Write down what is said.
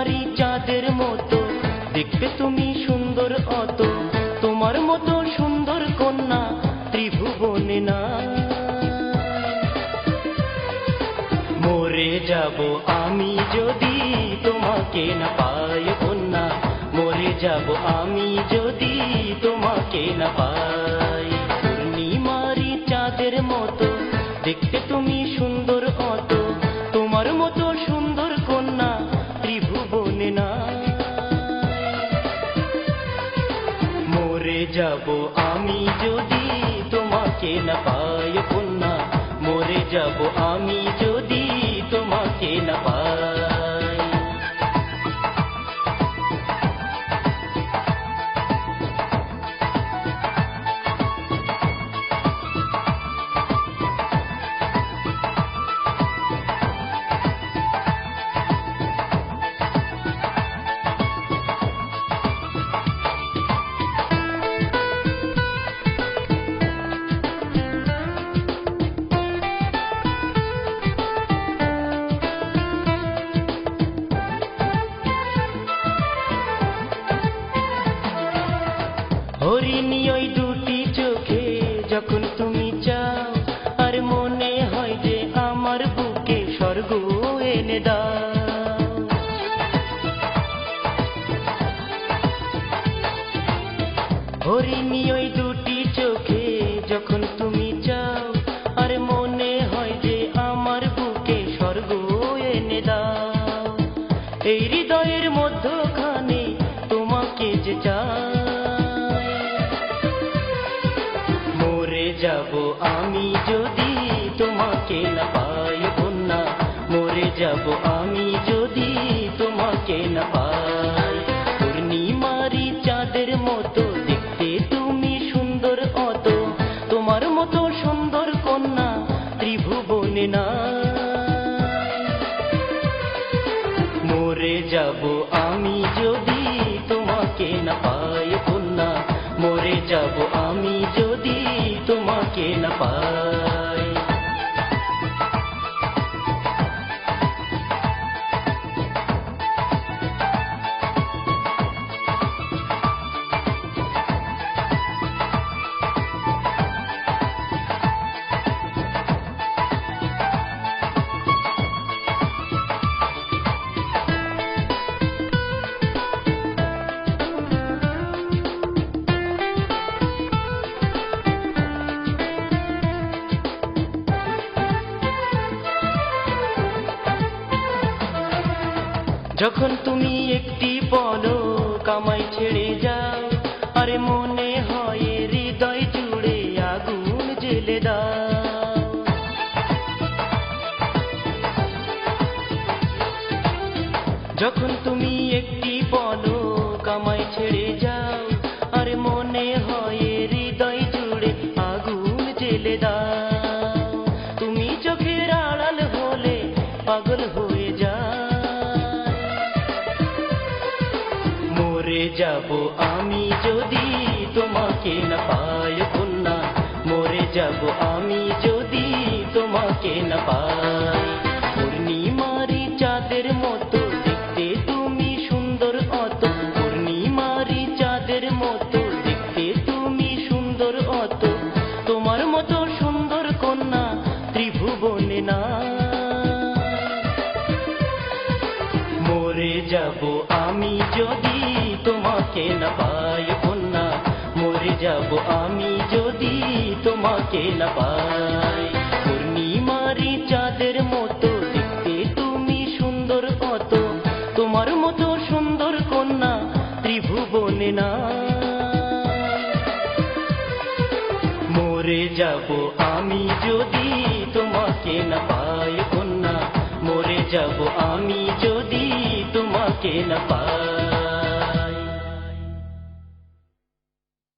পূর্ণিমারি চাঁদের মতো। দেখতে তুমি সুন্দর অত, তোমার মতো সুন্দর কন্যা ত্রিভুবনে না। মরে যাব আমি যদি তোমাকে না পাই কন্যা, মরে যাব আমি যদি তোমাকে না পাই যাব আমি যদি তোমাকে না পাই কন্যা মরে যাব আমি যদি ওই দুটি চোখে যখন তুমি আর মনে হয় যে আমার বুকে স্বর্গ এনে দাও। এই হৃদয়ের মধ্যখানে তোমাকে যে মরে যাব আমি যদি, তোমাকে না পাই কন্যা। মরে যাব আমি যদি, তোমাকে না পাই। পূর্ণিমারি চাঁদের মতো না। মরে যাব আমি যদি তোমাকে না পাই কন্যা। মরে যাব আমি যদি তোমাকে না পাই। যখন তুমি একটি বলো কামাই ছেড়ে যাও, আরে মনে হয় হৃদয় জুড়ে আগুন জেলে দাও। যখন তুমি একটি বলো কামাই ছেড়ে যাও যাব আমি যদি তোমাকে না পাই কন্যা, মরে যাব আমি যদি তোমাকে না পাই। পূর্ণিমারি চাঁদের মতো দেখতে তুমি সুন্দর অত, পূর্ণিমারি চাঁদের মতো দেখতে তুমি সুন্দর অত, তোমার মতো সুন্দর কন্যা ত্রিভুবনে না। মরে যাব আমি যদি মরে যাব আমি যদি তোমাকে না পাই। পূর্ণিমারি চাঁদের মতো, দেখতে তুমি সুন্দর কত। তোমার মতো সুন্দর কন্যা ত্রিভুবনে না মরে যাব আমি যদি তোমাকে না পাই কন্যা। মরে যাব আমি যদি তোমাকে না পাই।